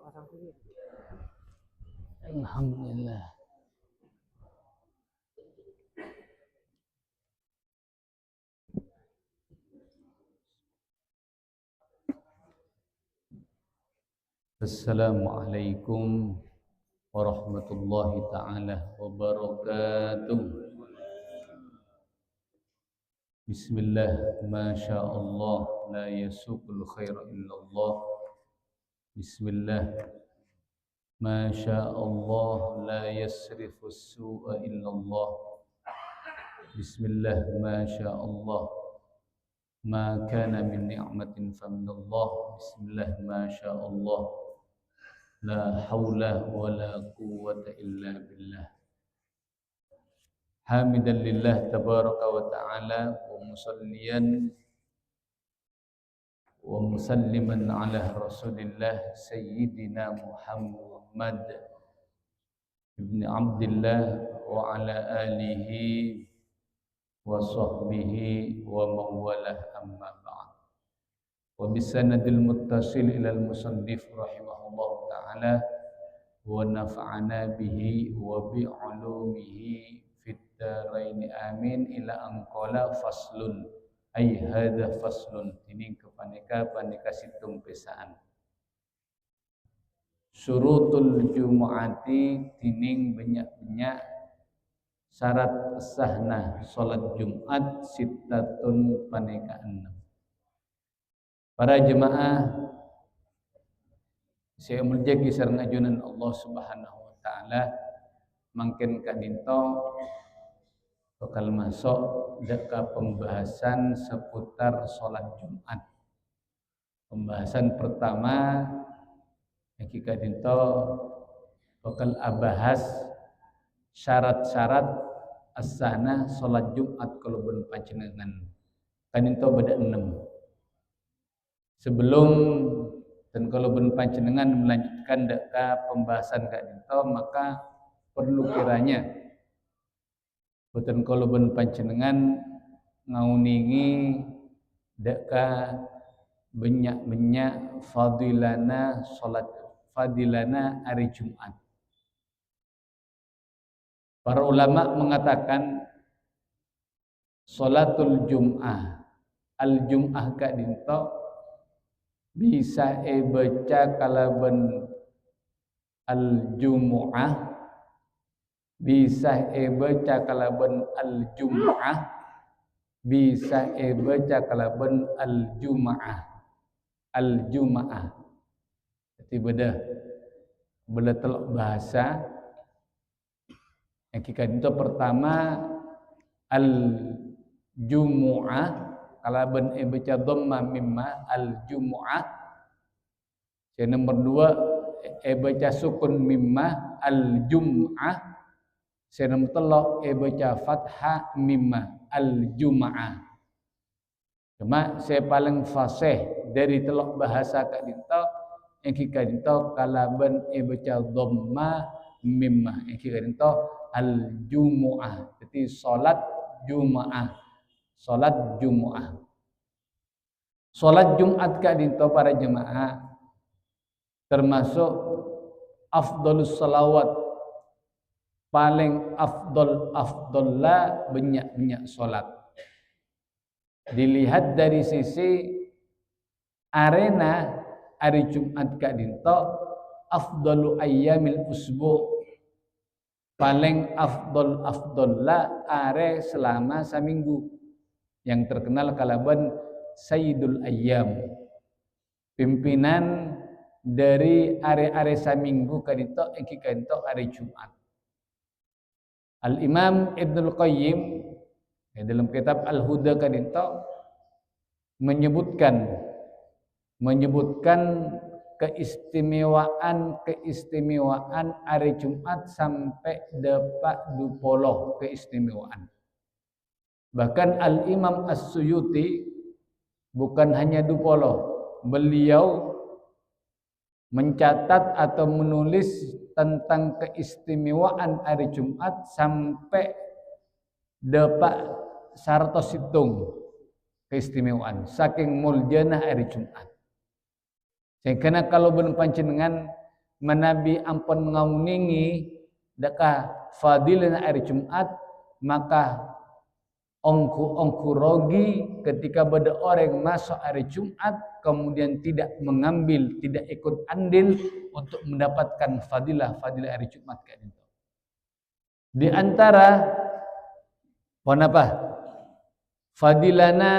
الحمد لله. السلام عليكم ورحمة الله تعالى وبركاته. بسم الله. ما شاء الله. لا يسوق الخير إلا الله. بسم الله. ما شاء الله لا يسرف السوء إلا الله. بسم الله. ما شاء الله. ما كان من نعمة فمن الله. بسم الله. ما شاء الله. لا حول ولا قوة إلا بالله. حامدا لله تبارك وتعالى ومصليا ومسلما على رسول الله سيدنا محمد ابن عبد الله وعلى آله وصحبه ومن والاه أما بعد. وبسند المتصل إلى المصنف رحمه الله تعالى ونفعنا به وبعلومه في الدارين. آمين. إلى أن قال فصل. ai hadza faslun ini kepanika paneka situng pesaan Surutul jumu'ati tining banyak-banyak. Syarat sahna salat Jumat sittatun panika enam. Para jemaah saya muljaki sareng ajunan Allah Subhanahu wa taala. Mangkin kaninto bakal masuk deka pembahasan seputar salat Jumat. Pembahasan pertama kita dinto bakal abahas syarat-syarat asana salat Jumat kalau ben panjenengan itu beda enam sebelum dan kalau ben panjenengan melanjutkan deka pembahasan itu maka perlu kiranya boten kalau ben panjenengan ngauningi deka benyak-benyak fadilana salat fadilana hari Jumat? Para ulama mengatakan Salatul Jum'ah Al-Jum'ah kak dinto Bisa e baca kalaban Al-Jumu'ah Bisa e baca kalaban Al-Jum'ah. Bisa e baca kalaban Al-Jum'ah. Al-Jum'ah. Jadi beda. Beda telok bahasa. Yang kita itu pertama al jumu'ah kalau ben e baca dhamma mimma al jumu'ah yang nomor dua e baca sukun mimma al jum'ah nomor telok e baca fathah mimma al jum'ah cuma saya paling fasih dari telok bahasa kak dinto yang kita dinto kalau ben e baca dhamma mimma yang kita dinto al-jumu'ah. Jadi salat Jumaah. Salat Jumaah. Salat Jumat kak dinto para jemaah termasuk afdalus salawat paling afdol afdollah banyak-banyak salat. Dilihat dari sisi arena hari Jumat kak dinto afdalu ayyamil usbu' paling afdol afdol la are selama seminggu. Yang terkenal kalaban Sayyidul Ayyam. Pimpinan dari are-are seminggu kadito iki kadito are Jumat Al Imam Ibnul Qayyim dalam kitab Al Huda kadito menyebutkan menyebutkan keistimewaan-keistimewaan hari Jumat sampai dapat dupoloh keistimewaan. Bahkan Al-Imam As-Suyuti bukan hanya dupoloh, beliau mencatat atau menulis tentang keistimewaan hari Jumat sampai dapat sartos hitung keistimewaan saking muljana hari Jumat. Sehingga kalau ben panjenengan menabi ampun ngauningi daka fadilah hari Jumat maka ongku-ongku rogi ketika pada orang masuk hari Jumat kemudian tidak mengambil, tidak ikut andil untuk mendapatkan fadilah-fadilah hari Jumat kayak itu. Di antara apa? Fadilana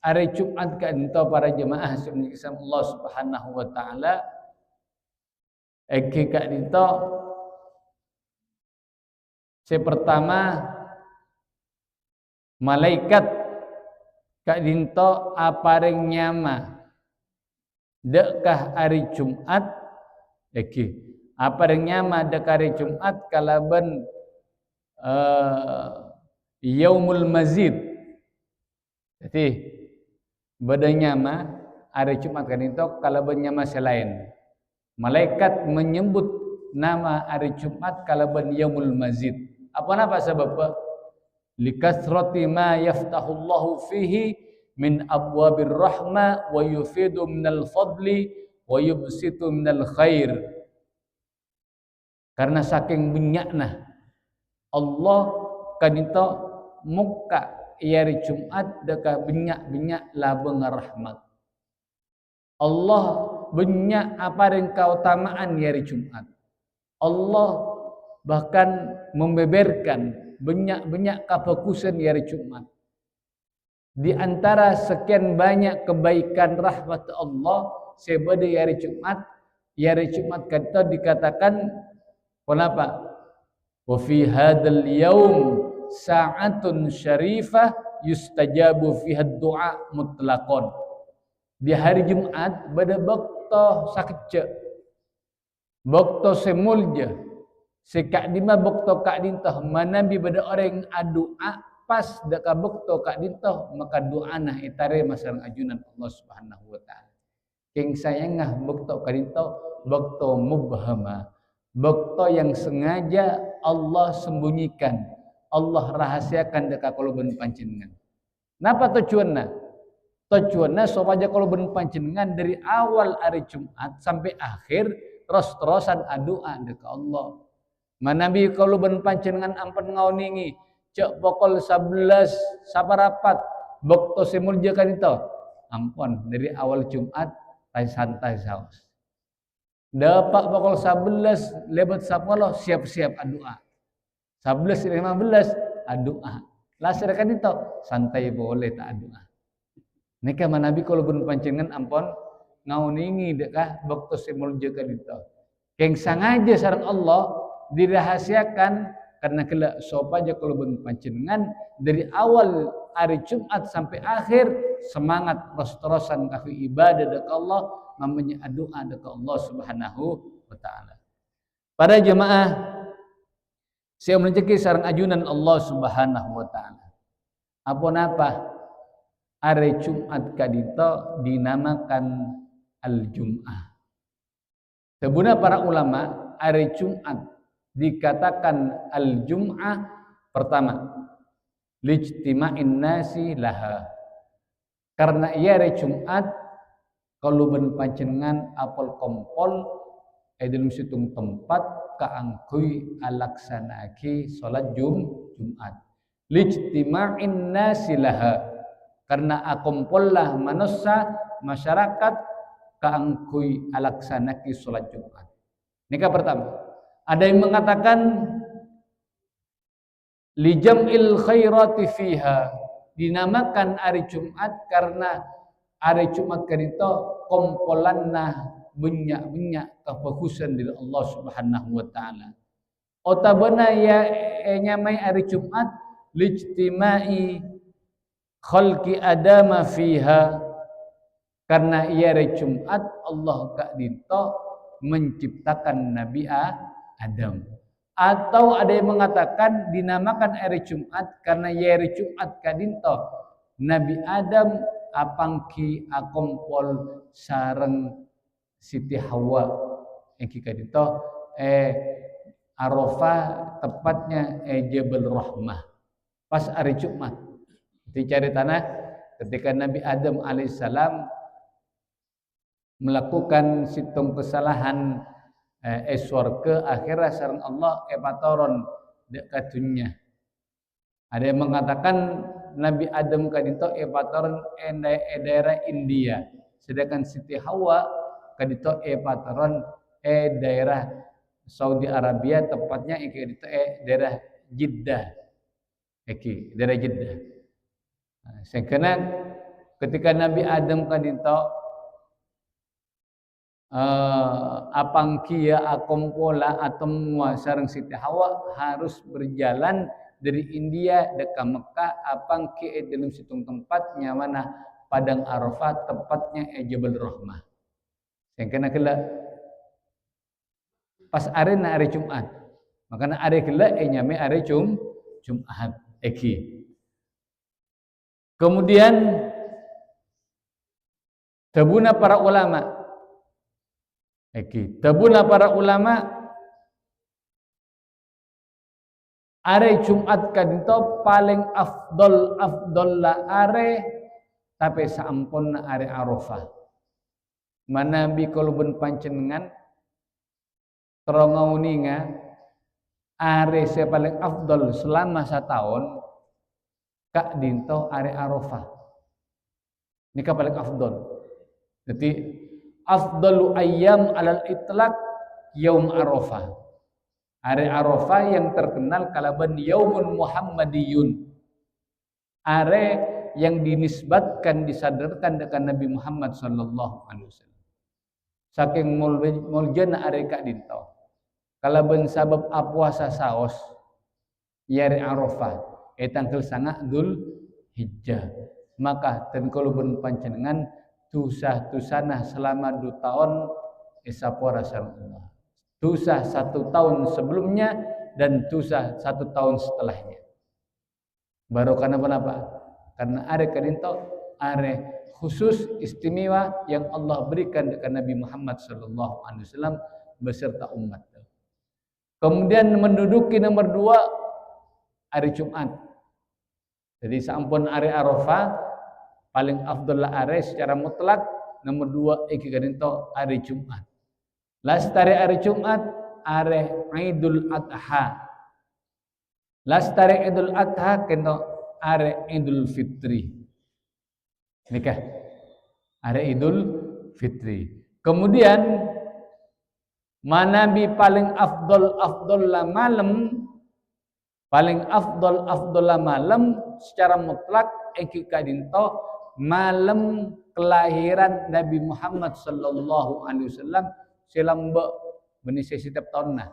hari Jumat kayak itu para jemaah sekalian Allah Subhanahu wa taala Eki kak itu saya pertama malaikat. Kak dinto apareng nyama dekah hari Jumat? Eki. Apareng nyama dek hari Jumat? Kalaban uh, yaumul mazid. Jadi badan nyama hari Jumat kan itu kalaban nyama selain malaikat menyebut nama hari Jumat kalaban yaumul mazid. Apa napa sebab likathrati ma yaftahullahu fihi min abwabir rahma wa yufidu minal fadli wa yubsitu minal khair. Karena saking banyaknya Allah kadito muka hari Jumat deka banyak-banyak labeng rahmat. Allah banyak apa yang keutamaan hari Jumat. Allah bahkan membeberkan banyak-banyak kefokusan di hari Jumat. Di antara sekian banyak kebaikan rahmat Allah sebab di hari Jumat, hari Jumat kata dikatakan kenapa? Wa fi hadzal yaum sa'atun syarifah yustajabu fiha du'a mutlaqan. Di hari Jumat pada waktu sakit Waktu semulja Sekak dima bukto kak dintah manabi pada orang adua pas deka bukto kak dintah maka doa nah itare masalah ajunan Allah Subhanahu wa taala. King sayangah bukto kak dintah bukto mubhama. Bukto yang sengaja Allah sembunyikan. Allah rahasiakan deka ben pancingan. Napa tujuannya? Tujuannya supaya kalau ben pancingan dari awal hari Jumat sampai akhir terus-terusan doa deka Allah Manabi kalau ben pancenengan ampun ningi, cek pokol 11 saparapat bokto semulja kan itu. Ampun dari awal Jumat tay santai saus. Dapat pokol 11 lebat sapolo siap-siap doa. 11 15 doa. Lasir kan itu santai boleh tak doa. Nika manabi kalau ben pancenengan ampun ningi dekah bokto semulja kan itu. Keng sangaja sarang Allah dirahasiakan karena kela sopaja kalau ben pancenengan dari awal hari Jumat sampai akhir semangat terus-terusan ibadah dekat Allah namanya doa dekat Allah Subhanahu wa taala. Para jemaah saya menjeki sarang ajunan Allah Subhanahu wa taala. Apa napa hari Jumat kadito dinamakan al-Jum'ah. Tebuna para ulama hari Jumat dikatakan al-jum'ah pertama. Lijtima'in nasi laha. Karena ia hari Jumat kalau panjenengan apel kompol dalam situng tempat kaangkui alaksanaki salat jum Jumat. Lijtima'in nasi laha. Karena lah manusia masyarakat kaangkui alaksanaki salat Jumat. Nikah pertama ada yang mengatakan lijam'il khairati fiha dinamakan hari Jumat karena hari Jumat itu kompolanna banyak-banyak kefokusan dari Allah Subhanahu wa taala. Otabana ya e, nyamai hari Jumat lijtimai khalqi adama fiha karena ia hari Jumat Allah kak dito menciptakan Nabi A Adam. Atau ada yang mengatakan dinamakan hari Jumat karena hari Jumat kadinto. Nabi Adam apangki akompol sareng Siti Hawa. Yang kadinto. Eh Arafah tepatnya eh Jabal Rahmah. Pas hari Jumat. Dicari tanah ketika Nabi Adam alaihissalam melakukan situng kesalahan eh, ke akhirat sareng Allah epatoron dek katunya Ada yang mengatakan Nabi Adam kadito e patron e daerah India. Sedangkan Siti Hawa kadito e patron e daerah Saudi Arabia tepatnya kadito e daerah Jeddah. Eki, daerah Jeddah. Nah, Sekena ketika Nabi Adam kadito uh, apang kia akompola atau sarang Siti Hawa harus berjalan dari India dekat Mekah apang ke dalam situng tempatnya mana padang Arafah tempatnya e Jabal Rahmah. Yang kena kela pas hari na hari Jumat. Makanya hari kela e nyame hari Jum Jumat eki. Kemudian tabuna para ulama tabuna para ulama Are Jumat kadito paling afdol afdol la are tapi saampun are Arafah. Manabi kalau ben pancenengan nga are se paling afdol selama setahun kak dinto are Arafah. Ini paling afdol. Jadi afdalu ayyam alal itlaq yaum Arafah. Hari Arafah yang terkenal kalaban Yaumun Muhammadiyun. Are yang dinisbatkan disadarkan dengan Nabi Muhammad sallallahu alaihi wasallam. Saking muljana are kak dinto. Kalaban sabab apuasa saos yari Arafah etangkel sangat dul hijjah. Maka kalau ben tusah tusana selama dua tahun esapora Allah dosa satu tahun sebelumnya dan dosa satu tahun setelahnya. Baru karena apa? Karena ada kadinto are khusus istimewa yang Allah berikan kepada Nabi Muhammad sallallahu alaihi wasallam beserta umat. Kemudian menduduki nomor dua hari Jumat. Jadi sampun hari Arafah paling afdal are secara mutlak nomor dua iki kadinto hari Jumat. Lastari hari Jumat are Idul Adha. Lastari Idul Adha kena are Idul Fitri. Nikah. Are Idul Fitri. Kemudian manabi paling afdol afdol la malam paling afdol afdol la malam secara mutlak eki kadinto malam kelahiran Nabi Muhammad sallallahu alaihi wasallam silamba bani setiap tahun nah.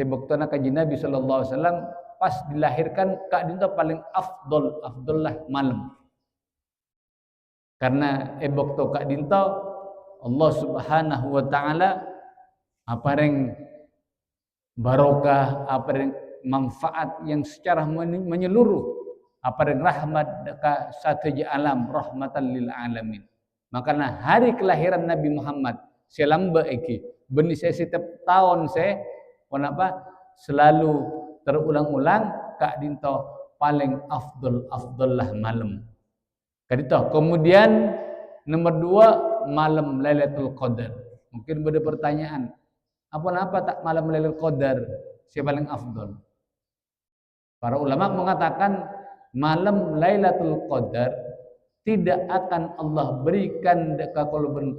Sebab kaji Nabi sallallahu alaihi wasallam pas dilahirkan kak dinta paling afdol afdollah malam. Karena ebok to kak dinta Allah Subhanahu wa taala apa yang barokah, apa yang manfaat yang secara menyeluruh, apa yang rahmat dekat satu alam rahmatan lil alamin. Makanya hari kelahiran Nabi Muhammad selamba iki benih saya setiap tahun saya kenapa selalu terulang-ulang kak dinto paling afdol afdollah malam. Kadito kemudian nomor dua malam Lailatul Qadar. Mungkin ada pertanyaan apa apa tak malam Lailatul Qadar? Siapa paling afdol. Para ulama mengatakan malam Lailatul Qadar tidak akan Allah berikan dekat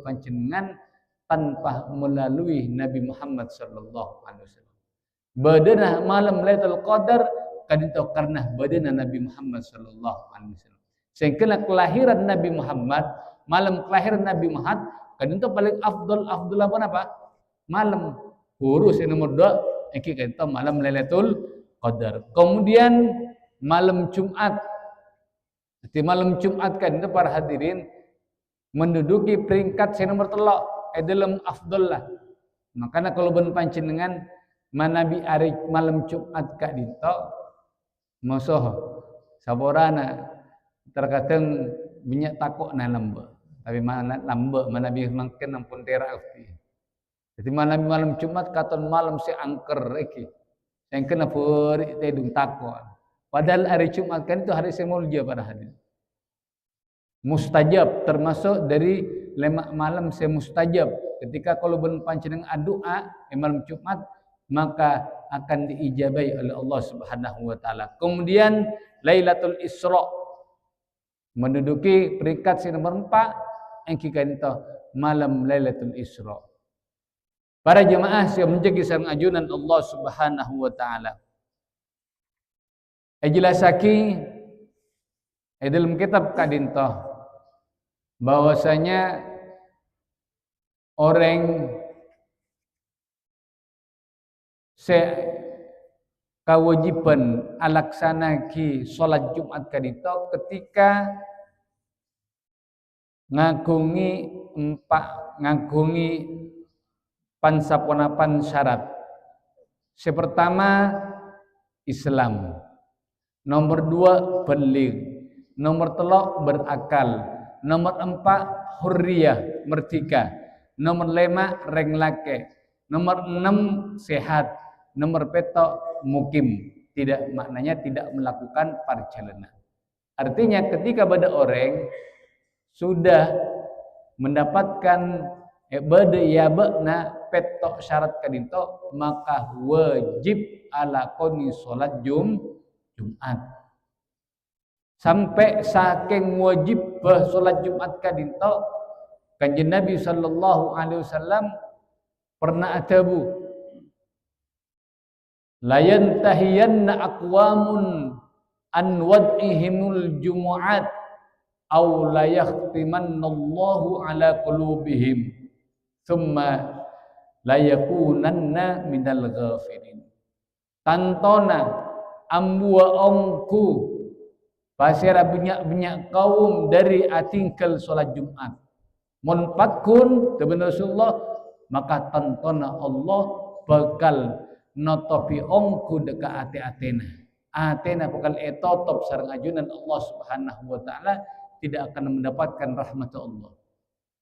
panjenengan tanpa melalui Nabi Muhammad sallallahu alaihi wasallam. Badana malam Lailatul Qadar kadito karena badana Nabi Muhammad sallallahu alaihi wasallam. Sehingga kelahiran Nabi Muhammad, malam kelahiran Nabi Muhammad kadito paling afdol afdol apa apa? Malam urus yang nomor dua iki kadito malam Lailatul Qadar. Kemudian malam Jumat. Jadi malam Jumat kan itu para hadirin menduduki peringkat yang nomor telok dalam afdol lah. Makanya kalau ben panjenengan manabi hari malam Jumat kak dinto musuh saborana terkadang minyak takut na lambe tapi mana lambe manabi mungkin ampun tera jadi manabi malam Jumat katon malam si angker iki. Yang kena puri tedung takut padahal hari Jumat kan itu hari semulja pada hari mustajab termasuk dari lemak malam saya mustajab ketika kalau ben panjenengan doa eh, malam Jumat maka akan diijabai oleh Allah Subhanahu wa taala. Kemudian Lailatul Isra menduduki peringkat si nomor 4 yang kita malam Lailatul Isra. Para jemaah yang menjadi sareng ajunan Allah Subhanahu wa taala. Ajelasaki eh, dalam kitab kadinto bahwasanya orang se kewajiban alaksana ki salat Jumat kadito ketika ngagungi empat ngagungi pansaponapan syarat. Yang pertama Islam. Nomor dua belir. Nomor telok berakal. Nomor empat hurriyah merdeka. Nomor lima reng lake. Nomor enam sehat. Nomor petok mukim. Tidak maknanya tidak melakukan perjalanan. Artinya ketika pada orang sudah mendapatkan eh, bade ya na petok syarat kadinto maka wajib ala koni solat jum Jumat. Sampai saking wajib solat Jumat kadinto kanjeng Nabi sallallahu alaihi wasallam pernah atabu layan tahiyanna aqwamun an wad'ihimul jumu'at aw la yahtimannallahu ala qulubihim thumma la yakunanna minal ghafirin tantona ambua ongku pasira banyak-banyak kaum dari atingkel solat Jumat. Mun patkun Rasulullah maka tantona Allah bakal notopi ongku deka ate atena atena bakal etotop sarang ajunan Allah subhanahu wa ta'ala tidak akan mendapatkan rahmat Allah.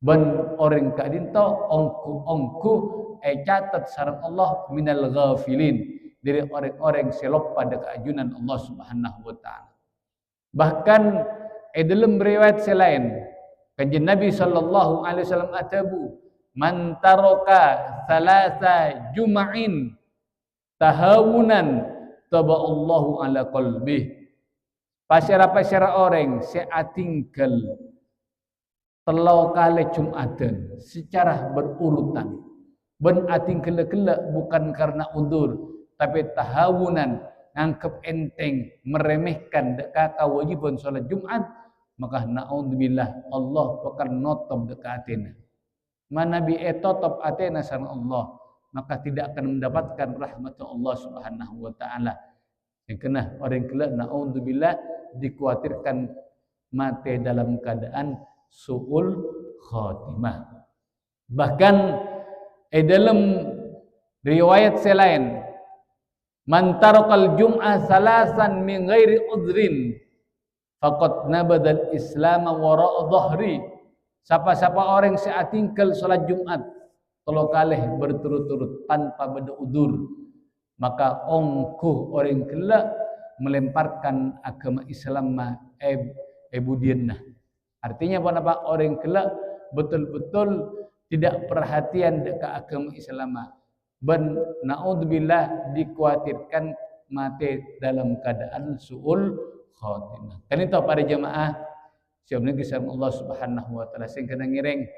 Ban orang kadinto ongku ongku e catat sarang Allah minal ghafilin dari orang-orang selop pada keajunan Allah Subhanahu wa taala. Bahkan e dalam riwayat selain kanjeng Nabi sallallahu alaihi wasallam atabu man taraka thalatha juma'in tahawunan taba Allahu ala qalbih. Pasira-pasira orang seatingkel telau kali Jumatan secara berurutan. Ben ating kele-kele bukan karena undur, tapi tahawunan ngangkep enteng meremehkan deka kewajiban salat Jumat maka naudzubillah Allah bakal notop deka atena. Mana bi etotop atena sama Allah maka tidak akan mendapatkan rahmat Allah Subhanahu wa taala. Yang kena orang kela naudzubillah dikhawatirkan mati dalam keadaan su'ul khatimah. Bahkan eh dalam riwayat selain man tarakal jum'ah salasan min ghairi udhrin faqad nabadal islam wara dhahri siapa-siapa orang seatingkel salat Jumat kalau kalih berturut-turut tanpa beda udur maka ongkuh orang kelak melemparkan agama Islam ma eb, ebudiennah Artinya apa Pak? Orang kelak betul-betul tidak perhatian dekat agama Islam. Ben naudzubillah dikhawatirkan mati dalam keadaan suul khatimah. Kan itu para jemaah siapa lagi sama Allah Subhanahu wa taala. Sing kena ngiring.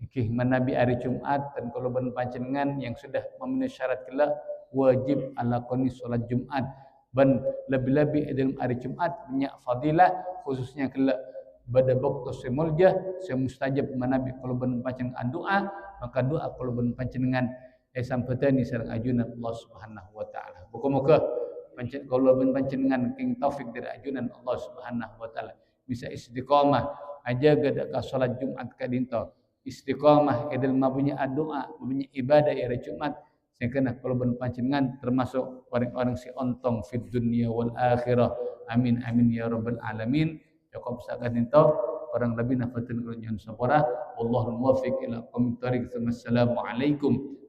Ikih menabi hari Jumat dan kalau ben panjenengan yang sudah memenuhi syarat kelak wajib ala koni salat Jumat ben lebih-lebih dalam hari Jumat banyak fadilah khususnya kelak pada waktu semulja semustajab manabi kalau ben panjenengan doa maka doa kalau ben panjenengan eh sampetani sareng ajunan Allah Subhanahu wa taala. Muga-muga pancen kalau ben king taufik dari ajunan Allah Subhanahu wa taala. Bisa istiqomah aja gada ka salat Jumat ka dinto. Istiqomah edel mabunya doa mabunya ibadah ya Jumat. Sehingga kalau ben panjenengan termasuk orang-orang si ontong fit dunia wal akhirah. Amin amin ya rabbal alamin. Jakob sakan itu orang lebih nafatin kerunyan sapora Allahul muwaffiq ila qawmit thariq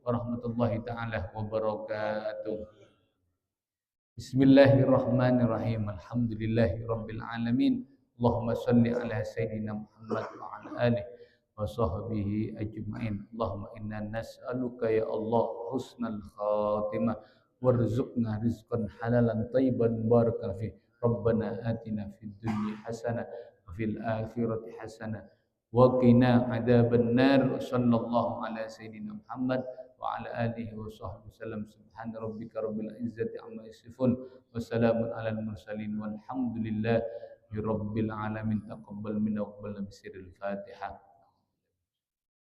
warahmatullahi taala wabarakatuh Bismillahirrahmanirrahim Alhamdulillahi rabbil alamin Allahumma salli ala sayyidina Muhammad wa ala alihi wa sahbihi ajma'in Allahumma inna nas'aluka ya Allah husnal khatimah warzuqna rizqan halalan tayyiban barakan fi Rabbana atina fid dunya hasanah wa fil akhirati hasanah wa qina adzaban nar sallallahu ala sayyidina Muhammad وعلى آله وصحبه وسلم. سبحان ربك رب العزة عما يصفون وسلام على المرسلين والحمد لله رب العالمين. تقبل منا وقبلنا بسر الفاتحة.